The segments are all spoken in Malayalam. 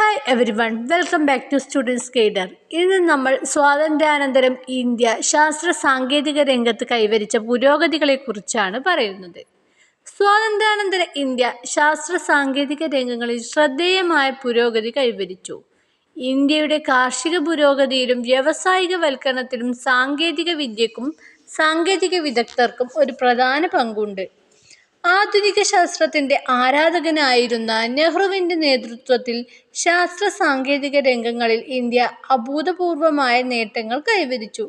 Hi everyone welcome back to students guider ഇന്ന് നമ്മൾ സ്വാതന്ത്ര്യാനന്തരം ഇന്ത്യ ശാസ്ത്ര സാങ്കേതിക രംഗത്ത് കൈവരിച്ച പുരോഗതികളെക്കുറിച്ചാണ് പറയുന്നത്. സ്വാതന്ത്ര്യാനന്തര ഇന്ത്യ ശാസ്ത്ര സാങ്കേതിക രംഗങ്ങളിൽ ശ്രദ്ധേയമായ പുരോഗതി കൈവരിച്ചു. ഇന്ത്യയുടെ കാർഷിക പുരോഗതിയിലും വ്യാവസായികവൽക്കരണത്തിലും സാങ്കേതിക വിദ്യക്കും സാങ്കേതിക വിദഗ്ധർക്കും ഒരു പ്രധാന പങ്കുണ്ട്. ആധുനിക ശാസ്ത്രത്തിന്റെ ആരാധകനായിരുന്ന നെഹ്റുവിന്റെ നേതൃത്വത്തിൽ ശാസ്ത്ര സാങ്കേതിക രംഗങ്ങളിൽ ഇന്ത്യ അഭൂതപൂർവമായ നേട്ടങ്ങൾ കൈവരിച്ചു.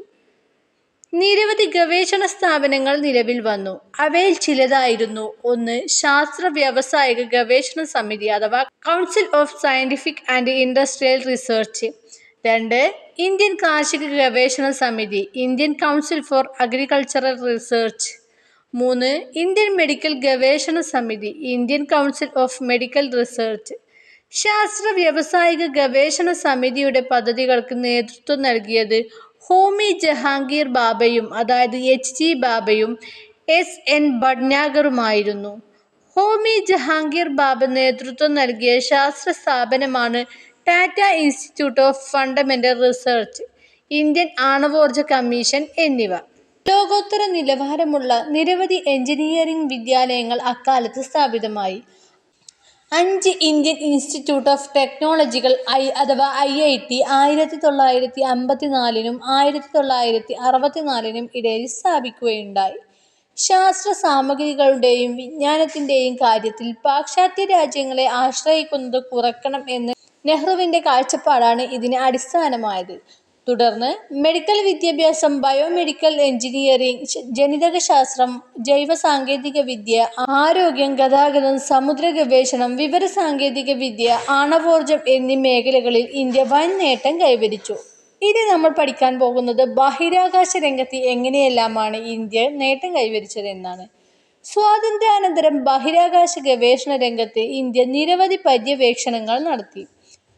നിരവധി ഗവേഷണ സ്ഥാപനങ്ങൾ നിലവിൽ വന്നു. അവയിൽ ചിലതായിരുന്നു ഒന്ന് ശാസ്ത്ര വ്യാവസായിക ഗവേഷണ സമിതി അഥവാ council of scientific and industrial research രണ്ട് ഇന്ത്യൻ കാർഷിക ഗവേഷണ സമിതി Indian council for agricultural research മൂന്ന് ഇന്ത്യൻ മെഡിക്കൽ ഗവേഷണ സമിതി Indian council of medical research. ശാസ്ത്ര വ്യാവസായിക ഗവേഷണ സമിതിയുടെ പദ്ധതികൾക്ക് നേതൃത്വം നൽകിയത് ഹോമി ജഹാംഗീർ ബാബയും അതായത് എച്ച് ജി ബാബയും എസ് എൻ ഭട്നാഗറുമായിരുന്നു. ഹോമി ജഹാംഗീർ ബാബ നേതൃത്വം നൽകിയ ശാസ്ത്ര സ്ഥാപനമാണ് Tata institute of fundamental research Indian ആണവോർജ commission എന്നിവ. ലോകോത്തര നിലവാരമുള്ള നിരവധി എഞ്ചിനീയറിംഗ് വിദ്യാലയങ്ങൾ അക്കാലത്ത് സ്ഥാപിതമായി. അഞ്ച് ഇന്ത്യൻ ഇൻസ്റ്റിറ്റ്യൂട്ട് ഓഫ് ടെക്നോളജികൾ ഐ അഥവാ ഐ ഐ ടി ആയിരത്തി തൊള്ളായിരത്തി അമ്പത്തിനാലിനും ആയിരത്തി തൊള്ളായിരത്തി അറുപത്തിനാലിനും ഇടയിൽ സ്ഥാപിക്കുകയുണ്ടായി. ശാസ്ത്ര സാമഗ്രികളുടെയും വിജ്ഞാനത്തിന്റെയും കാര്യത്തിൽ പാശ്ചാത്യ രാജ്യങ്ങളെ ആശ്രയിക്കുന്നത് കുറയ്ക്കണം എന്ന് നെഹ്റുവിന്റെ കാഴ്ചപ്പാടാണ് ഇതിന് അടിസ്ഥാനമായത്. തുടർന്ന് മെഡിക്കൽ വിദ്യാഭ്യാസം ബയോമെഡിക്കൽ എഞ്ചിനീയറിംഗ് ജനിതകശാസ്ത്രം ജൈവ സാങ്കേതിക വിദ്യ ആരോഗ്യം ഗതാഗതം സമുദ്ര ഗവേഷണം വിവര സാങ്കേതിക വിദ്യ ആണവോർജം എന്നീ മേഖലകളിൽ ഇന്ത്യ വൻ നേട്ടം കൈവരിച്ചു. ഇനി നമ്മൾ പഠിക്കാൻ പോകുന്നത് ബഹിരാകാശ രംഗത്ത് എങ്ങനെയെല്ലാമാണ് ഇന്ത്യ നേട്ടം കൈവരിച്ചത് എന്നാണ് സ്വാതന്ത്ര്യാനന്തരം ബഹിരാകാശ ഗവേഷണ രംഗത്ത് ഇന്ത്യ നിരവധി പര്യവേക്ഷണങ്ങൾ നടത്തി.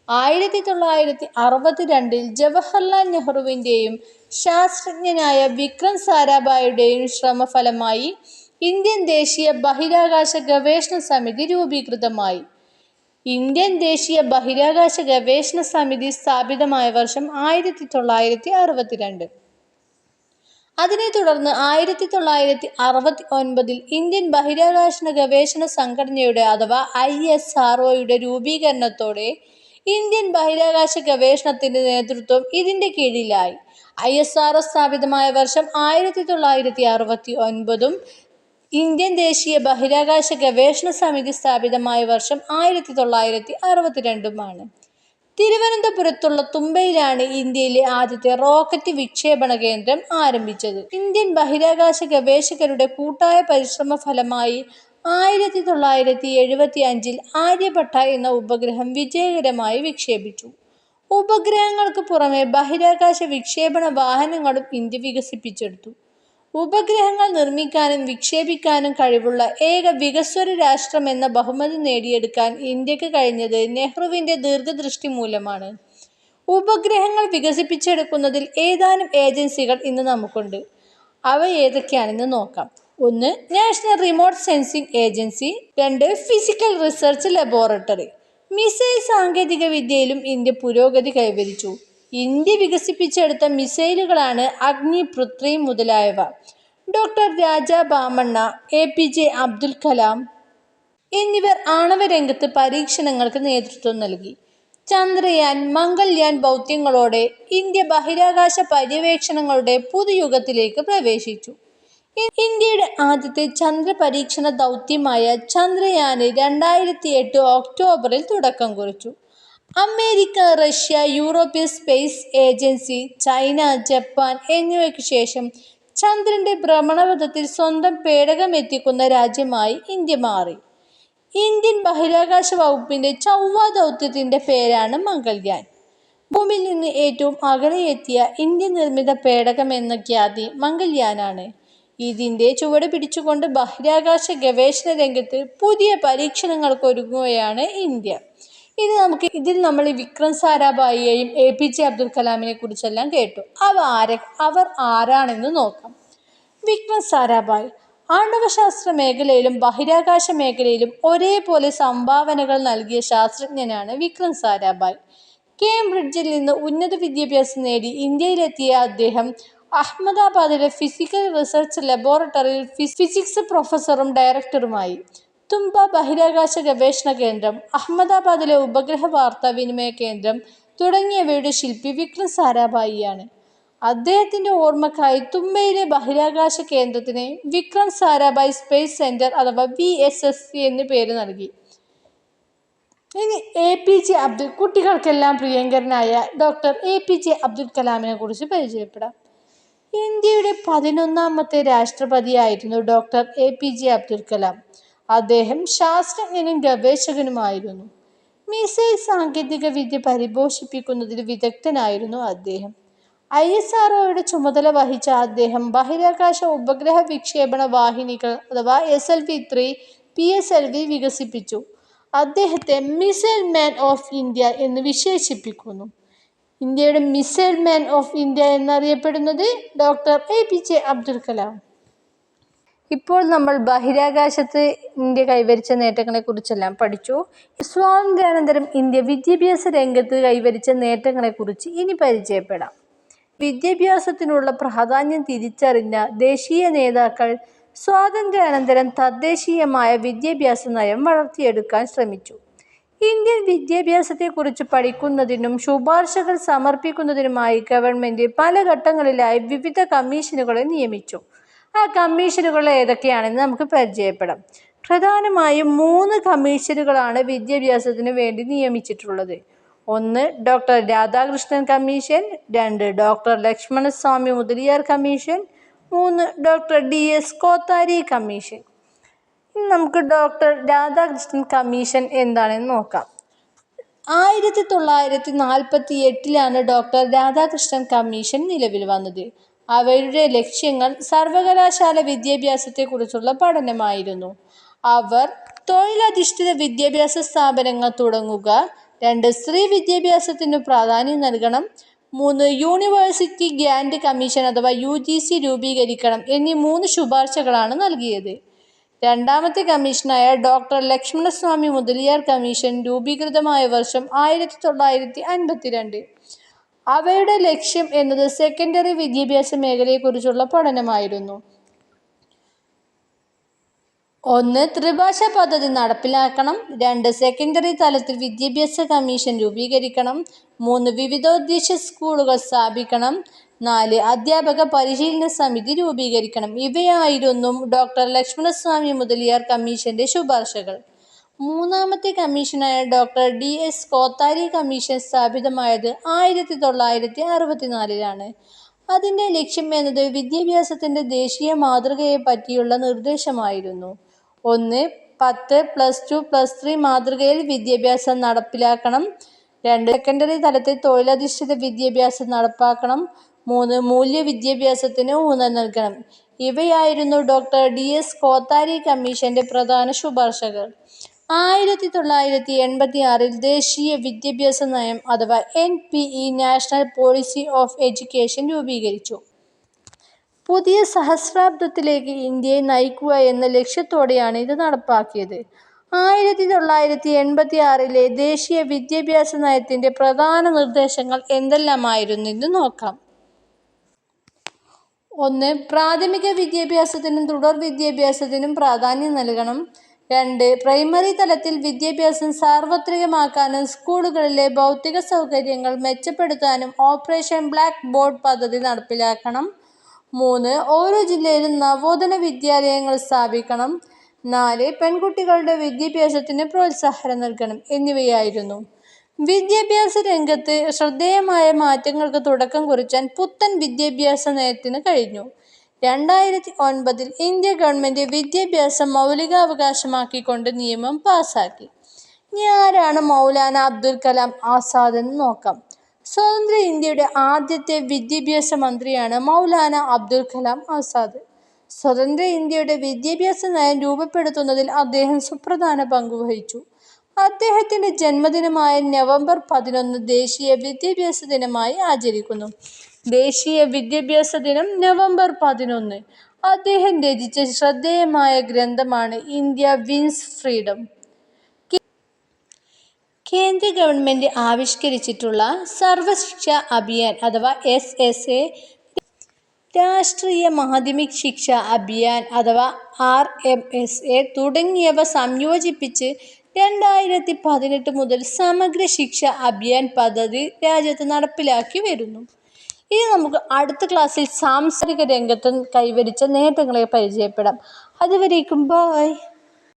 ആയിരത്തി തൊള്ളായിരത്തി അറുപത്തി രണ്ടിൽ ജവഹർലാൽ നെഹ്റുവിന്റെയും ശാസ്ത്രജ്ഞനായ വിക്രം സാരാഭായുടെയും ശ്രമഫലമായി ഇന്ത്യൻ ദേശീയ ബഹിരാകാശ ഗവേഷണ സമിതി രൂപീകൃതമായി. ഇന്ത്യൻ ദേശീയ ബഹിരാകാശ ഗവേഷണ സമിതി സ്ഥാപിതമായ വർഷം ആയിരത്തി തൊള്ളായിരത്തി അറുപത്തിരണ്ട് അതിനെ തുടർന്ന് ആയിരത്തി തൊള്ളായിരത്തി അറുപത്തി ഒൻപതിൽ ഇന്ത്യൻ ബഹിരാകാശ ഗവേഷണ സംഘടനയുടെ അഥവാ ഐ എസ് ആർ ഒയുടെ രൂപീകരണത്തോടെ ഇന്ത്യൻ ബഹിരാകാശ ഗവേഷണത്തിന്റെ നേതൃത്വം ഇതിന്റെ കീഴിലായി. ഐ എസ് ആർ എസ് സ്ഥാപിതമായ വർഷം ആയിരത്തി തൊള്ളായിരത്തി അറുപത്തി ഒൻപതും ഇന്ത്യൻ ദേശീയ ബഹിരാകാശ ഗവേഷണ സമിതി സ്ഥാപിതമായ വർഷം ആയിരത്തി തൊള്ളായിരത്തി അറുപത്തിരണ്ടുമാണ് തിരുവനന്തപുരത്തുള്ള തുമ്പയിലാണ് ഇന്ത്യയിലെ ആദ്യത്തെ റോക്കറ്റ് വിക്ഷേപണ കേന്ദ്രം ആരംഭിച്ചത്. ഇന്ത്യൻ ബഹിരാകാശ ഗവേഷകരുടെ കൂട്ടായ പരിശ്രമ ഫലമായി ആയിരത്തി തൊള്ളായിരത്തി എഴുപത്തി അഞ്ചിൽ ആര്യഭട്ട എന്ന ഉപഗ്രഹം വിജയകരമായി വിക്ഷേപിച്ചു. ഉപഗ്രഹങ്ങൾക്ക് പുറമെ ബഹിരാകാശ വിക്ഷേപണ വാഹനങ്ങളും ഇന്ത്യ വികസിപ്പിച്ചെടുത്തു. ഉപഗ്രഹങ്ങൾ നിർമ്മിക്കാനും വിക്ഷേപിക്കാനും കഴിവുള്ള ഏക വികസ്വര രാഷ്ട്രം എന്ന ബഹുമതി നേടിയെടുക്കാൻ ഇന്ത്യയ്ക്ക് കഴിഞ്ഞത് നെഹ്റുവിന്റെ ദീർഘദൃഷ്ടി മൂലമാണ്. ഉപഗ്രഹങ്ങൾ വികസിപ്പിച്ചെടുക്കുന്നതിൽ ഏതാനും ഏജൻസികൾ ഇന്ന് നമുക്കുണ്ട്. അവ ഏതൊക്കെയാണെന്ന് നോക്കാം. ഒന്ന് നാഷണൽ റിമോട്ട് സെൻസിംഗ് ഏജൻസി രണ്ട് ഫിസിക്കൽ റിസർച്ച് ലബോറട്ടറി മിസൈൽ സാങ്കേതിക വിദ്യയിലും ഇന്ത്യ പുരോഗതി കൈവരിച്ചു. ഇന്ത്യ വികസിപ്പിച്ചെടുത്ത മിസൈലുകളാണ് അഗ്നി പൃഥ്വി മുതലായവ. Doctor Raja Ramanna A P J Abdul Kalam എന്നിവർ ആണവ രംഗത്ത് പരീക്ഷണങ്ങൾക്ക് നേതൃത്വം നൽകി. ചന്ദ്രയാൻ മംഗൾയാൻ ദൗത്യങ്ങളോടെ ഇന്ത്യ ബഹിരാകാശ പര്യവേക്ഷണങ്ങളുടെ പുതുയുഗത്തിലേക്ക് പ്രവേശിച്ചു. ഇന്ത്യയുടെ ആദ്യത്തെ ചന്ദ്ര പരീക്ഷണ ദൗത്യമായ ചന്ദ്രയാന് രണ്ടായിരത്തി എട്ട് ഒക്ടോബറിൽ തുടക്കം കുറിച്ചു. America Russia European space agency China Japan എന്നിവയ്ക്ക് ശേഷം ചന്ദ്രന്റെ ഭ്രമണപഥത്തിൽ സ്വന്തം പേടകമെത്തിക്കുന്ന രാജ്യമായി ഇന്ത്യ മാറി. ഇന്ത്യൻ ബഹിരാകാശ വകുപ്പിന്റെ ചൊവ്വ ദൗത്യത്തിന്റെ പേരാണ് മംഗൾയാൻ. ഭൂമിയിൽ നിന്ന് ഏറ്റവും അകലെയെത്തിയ ഇന്ത്യൻ നിർമ്മിത പേടകം എന്ന ഖ്യാതി മംഗൾയാനാണ്. ഇതിന്റെ ചുവട് പിടിച്ചുകൊണ്ട് ബഹിരാകാശ ഗവേഷണ രംഗത്ത് പുതിയ പരീക്ഷണങ്ങൾക്ക് ഒരുങ്ങുകയാണ് ഇന്ത്യ. ഇത് നമുക്ക് ഇതിൽ നമ്മൾ വിക്രം സാരാഭായിയെയും എ പി ജെ അബ്ദുൽ കലാമിനെ കുറിച്ചെല്ലാം കേട്ടു. അവ ആരെ അവർ ആരാണെന്ന് നോക്കാം. വിക്രം സാരാഭായ് ആണവശാസ്ത്ര മേഖലയിലും ബഹിരാകാശ മേഖലയിലും ഒരേപോലെ സംഭാവനകൾ നൽകിയ ശാസ്ത്രജ്ഞനാണ് വിക്രം സാരാഭായ്. കേംബ്രിഡ്ജിൽ നിന്ന് ഉന്നത വിദ്യാഭ്യാസം നേടി ഇന്ത്യയിലെത്തിയ അദ്ദേഹം അഹമ്മദാബാദിലെ ഫിസിക്കൽ റിസർച്ച് ലബോറട്ടറിയിൽ ഫിസിക്സ് പ്രൊഫസറും ഡയറക്ടറുമായി. തുമ്പ ബഹിരാകാശ ഗവേഷണ കേന്ദ്രം അഹമ്മദാബാദിലെ ഉപഗ്രഹ വാർത്താ വിനിമയ കേന്ദ്രം തുടങ്ങിയവയുടെ ശില്പി വിക്രം സാരാഭായിയാണ്. അദ്ദേഹത്തിന്റെ ഓർമ്മക്കായി തുമ്പയിലെ ബഹിരാകാശ കേന്ദ്രത്തിന് വിക്രം സാരാഭായ് സ്പേസ് സെന്റർ അഥവാ വി എസ് എസ് സി എന്ന് പേര് നൽകി. ഇനി എ പി ജെ അബ്ദുൽ കുട്ടികൾക്കെല്ലാം പ്രിയങ്കരനായ doctor A P J Abdul കലാമിനെ കുറിച്ച് പരിചയപ്പെടാം. ഇന്ത്യയുടെ പതിനൊന്നാമത്തെ രാഷ്ട്രപതിയായിരുന്നു doctor A P J Abdul Kalam. അദ്ദേഹം ശാസ്ത്രജ്ഞനും ഗവേഷകനുമായിരുന്നു. മിസൈൽ സാങ്കേതിക വിദ്യ പരിപോഷിപ്പിക്കുന്നതിൽ വിദഗ്ധനായിരുന്നു അദ്ദേഹം. ഐ എസ് ആർഒയുടെ ചുമതല വഹിച്ച അദ്ദേഹം ബഹിരാകാശ ഉപഗ്രഹ വിക്ഷേപണ വാഹിനികൾ അഥവാ S L V three P S L V വികസിപ്പിച്ചു. അദ്ദേഹത്തെ മിസൈൽ മാൻ ഓഫ് ഇന്ത്യ എന്ന് വിശേഷിപ്പിക്കുന്നു. ഇന്ത്യയുടെ മിസൈൽ മാൻ ഓഫ് ഇന്ത്യ എന്നറിയപ്പെടുന്നത് doctor A P J Abdul Kalam. ഇപ്പോൾ നമ്മൾ ബഹിരാകാശത്ത് ഇന്ത്യ കൈവരിച്ച നേട്ടങ്ങളെ കുറിച്ചെല്ലാം പഠിച്ചു. സ്വാതന്ത്ര്യാനന്തരം ഇന്ത്യ വിദ്യാഭ്യാസ രംഗത്ത് കൈവരിച്ച നേട്ടങ്ങളെക്കുറിച്ച് ഇനി പരിചയപ്പെടാം. വിദ്യാഭ്യാസത്തിനുള്ള പ്രാധാന്യം തിരിച്ചറിഞ്ഞ ദേശീയ നേതാക്കൾ സ്വാതന്ത്ര്യാനന്തരം തദ്ദേശീയമായ വിദ്യാഭ്യാസ നയം വളർത്തിയെടുക്കാൻ ശ്രമിച്ചു. ഇന്ത്യൻ വിദ്യാഭ്യാസത്തെക്കുറിച്ച് പഠിക്കുന്നതിനും ശുപാർശകൾ സമർപ്പിക്കുന്നതിനുമായി ഗവൺമെന്റ് പല ഘട്ടങ്ങളിലായി വിവിധ കമ്മീഷനുകളെ നിയമിച്ചു. ആ കമ്മീഷനുകൾ ഏതൊക്കെയാണെന്ന് നമുക്ക് പരിചയപ്പെടാം. പ്രധാനമായും മൂന്ന് കമ്മീഷനുകളാണ് വിദ്യാഭ്യാസത്തിന് വേണ്ടി നിയമിച്ചിട്ടുള്ളത്. ഒന്ന് ഡോക്ടർ രാധാകൃഷ്ണൻ കമ്മീഷൻ രണ്ട് ഡോക്ടർ ലക്ഷ്മണസ്വാമി മുതലിയാർ കമ്മീഷൻ മൂന്ന് doctor D S Kothari commission. ഇനി നമുക്ക് ഡോക്ടർ രാധാകൃഷ്ണൻ കമ്മീഷൻ എന്താണെന്ന് നോക്കാം. ആയിരത്തി തൊള്ളായിരത്തി നാൽപ്പത്തി എട്ടിലാണ് ഡോക്ടർ രാധാകൃഷ്ണൻ കമ്മീഷൻ നിലവിൽ വന്നത്. അവരുടെ ലക്ഷ്യങ്ങൾ സർവകലാശാല വിദ്യാഭ്യാസത്തെക്കുറിച്ചുള്ള പഠനമായിരുന്നു. അവർ തൊഴിലധിഷ്ഠിത വിദ്യാഭ്യാസ സ്ഥാപനങ്ങൾ തുടങ്ങുക രണ്ട് സ്ത്രീ വിദ്യാഭ്യാസത്തിന് പ്രാധാന്യം നൽകണം മൂന്ന് യൂണിവേഴ്സിറ്റി ഗ്രാൻഡ് കമ്മീഷൻ അഥവാ യു രൂപീകരിക്കണം എന്നീ മൂന്ന് ശുപാർശകളാണ് നൽകിയത്. രണ്ടാമത്തെ കമ്മീഷനായ ഡോക്ടർ ലക്ഷ്മണസ്വാമി മുതലിയാർ കമ്മീഷൻ രൂപീകൃതമായ വർഷം ആയിരത്തി തൊള്ളായിരത്തി അൻപത്തിരണ്ട് അവയുടെ ലക്ഷ്യം എന്നത് സെക്കൻഡറി വിദ്യാഭ്യാസ മേഖലയെക്കുറിച്ചുള്ള പഠനമായിരുന്നു. ഒന്ന് ത്രിഭാഷ പദ്ധതി നടപ്പിലാക്കണം. രണ്ട് സെക്കൻഡറി തലത്തിൽ വിദ്യാഭ്യാസ കമ്മീഷൻ രൂപീകരിക്കണം. മൂന്ന് വിവിധോദ്ദേശ സ്കൂളുകൾ സ്ഥാപിക്കണം. നാല് അധ്യാപക പരിശീലന സമിതി രൂപീകരിക്കണം. ഇവയായിരുന്നു ഡോക്ടർ ലക്ഷ്മണസ്വാമി മുതലിയാർ കമ്മീഷന്റെ ശുപാർശകൾ. മൂന്നാമത്തെ കമ്മീഷനായ doctor D S Kothari commission സ്ഥാപിതമായത് ആയിരത്തി തൊള്ളായിരത്തി അറുപത്തിനാലിലാണ് അതിന്റെ ലക്ഷ്യം എന്നത് വിദ്യാഭ്യാസത്തിന്റെ ദേശീയ മാതൃകയെ പറ്റിയുള്ള നിർദ്ദേശമായിരുന്നു. ഒന്ന് പത്ത് പ്ലസ് ടു പ്ലസ് ത്രീ മാതൃകയിൽ വിദ്യാഭ്യാസം നടപ്പിലാക്കണം. രണ്ട് സെക്കൻഡറി തലത്തിൽ തൊഴിലധിഷ്ഠിത വിദ്യാഭ്യാസം നടപ്പാക്കണം. മൂന്ന് മൂല്യ വിദ്യാഭ്യാസത്തിന് ഊന്നൽ നൽകണം. ഇവയായിരുന്നു ഡോക്ടർ ഡി എസ് കോത്താരി കമ്മീഷന്റെ പ്രധാന ശുപാർശകൾ. ആയിരത്തി തൊള്ളായിരത്തി എൺപത്തി ആറിൽ ദേശീയ വിദ്യാഭ്യാസ നയം അഥവാ N P E national policy of education രൂപീകരിച്ചു. പുതിയ സഹസ്രാബ്ദത്തിലേക്ക് ഇന്ത്യയെ നയിക്കുക എന്ന ലക്ഷ്യത്തോടെയാണ് ഇത് നടപ്പാക്കിയത്. ആയിരത്തി തൊള്ളായിരത്തി എൺപത്തി ആറിലെ ദേശീയ വിദ്യാഭ്യാസ നയത്തിന്റെ പ്രധാന നിർദ്ദേശങ്ങൾ എന്തെല്ലാമായിരുന്നു എന്ന് നോക്കാം. ഒന്ന് പ്രാഥമിക വിദ്യാഭ്യാസത്തിനും തുടർ വിദ്യാഭ്യാസത്തിനും പ്രാധാന്യം നൽകണം. രണ്ട് പ്രൈമറി തലത്തിൽ വിദ്യാഭ്യാസം സാർവത്രികമാക്കാനും സ്കൂളുകളിലെ ഭൗതിക സൗകര്യങ്ങൾ മെച്ചപ്പെടുത്താനും ഓപ്പറേഷൻ ബ്ലാക്ക് ബോർഡ് പദ്ധതി നടപ്പിലാക്കണം. മൂന്ന് ഓരോ ജില്ലയിലും നവോദന വിദ്യാലയങ്ങൾ സ്ഥാപിക്കണം. നാല് പെൺകുട്ടികളുടെ വിദ്യാഭ്യാസത്തിന് പ്രോത്സാഹനം നൽകണം. എന്നിവയായിരുന്നു. വിദ്യാഭ്യാസ രംഗത്ത് ശ്രദ്ധേയമായ മാറ്റങ്ങൾക്ക് തുടക്കം കുറിച്ചാൻ പുത്തൻ വിദ്യാഭ്യാസ നയത്തിന് കഴിഞ്ഞു. രണ്ടായിരത്തി ഒൻപതിൽ ഇന്ത്യ ഗവൺമെന്റ് വിദ്യാഭ്യാസം മൗലികാവകാശമാക്കിക്കൊണ്ട് നിയമം പാസാക്കി. ഇനി ആരാണ് മൗലാന അബ്ദുൽ കലാം ആസാദ് എന്ന് നോക്കാം. സ്വതന്ത്ര ഇന്ത്യയുടെ ആദ്യത്തെ വിദ്യാഭ്യാസ മന്ത്രിയാണ് മൗലാന അബ്ദുൽ കലാം ആസാദ്. സ്വതന്ത്ര ഇന്ത്യയുടെ വിദ്യാഭ്യാസ നയം രൂപപ്പെടുത്തുന്നതിൽ അദ്ദേഹം സുപ്രധാന പങ്ക് വഹിച്ചു. അദ്ദേഹത്തിന്റെ ജന്മദിനമായ നവംബർ പതിനൊന്ന് ദേശീയ വിദ്യാഭ്യാസ ദിനമായി ആചരിക്കുന്നു ദേശീയ വിദ്യാഭ്യാസ ദിനം നവംബർ പതിനൊന്ന് അദ്ദേഹം രചിച്ച ശ്രദ്ധേയമായ ഗ്രന്ഥമാണ് ഇന്ത്യ വിൻസ് ഫ്രീഡം. കേന്ദ്ര ഗവൺമെന്റ് ആവിഷ്കരിച്ചിട്ടുള്ള സർവശിക്ഷ അഭിയാൻ അഥവാ എസ് എസ് എ, രാഷ്ട്രീയ മാധ്യമിക് ശിക്ഷ അഭിയാൻ അഥവാ ആർ എം എസ് എ തുടങ്ങിയവ സംയോജിപ്പിച്ച് രണ്ടായിരത്തി പതിനെട്ട് മുതൽ സമഗ്ര ശിക്ഷ അഭിയാൻ പദ്ധതി രാജ്യത്ത് നടപ്പിലാക്കി വരുന്നു. ഇനി നമുക്ക് അടുത്ത ക്ലാസ്സിൽ സാംസ്കാരിക രംഗത്ത് കൈവരിച്ച നേട്ടങ്ങളെ പരിചയപ്പെടാം. അതുവരേക്കും ബൈ.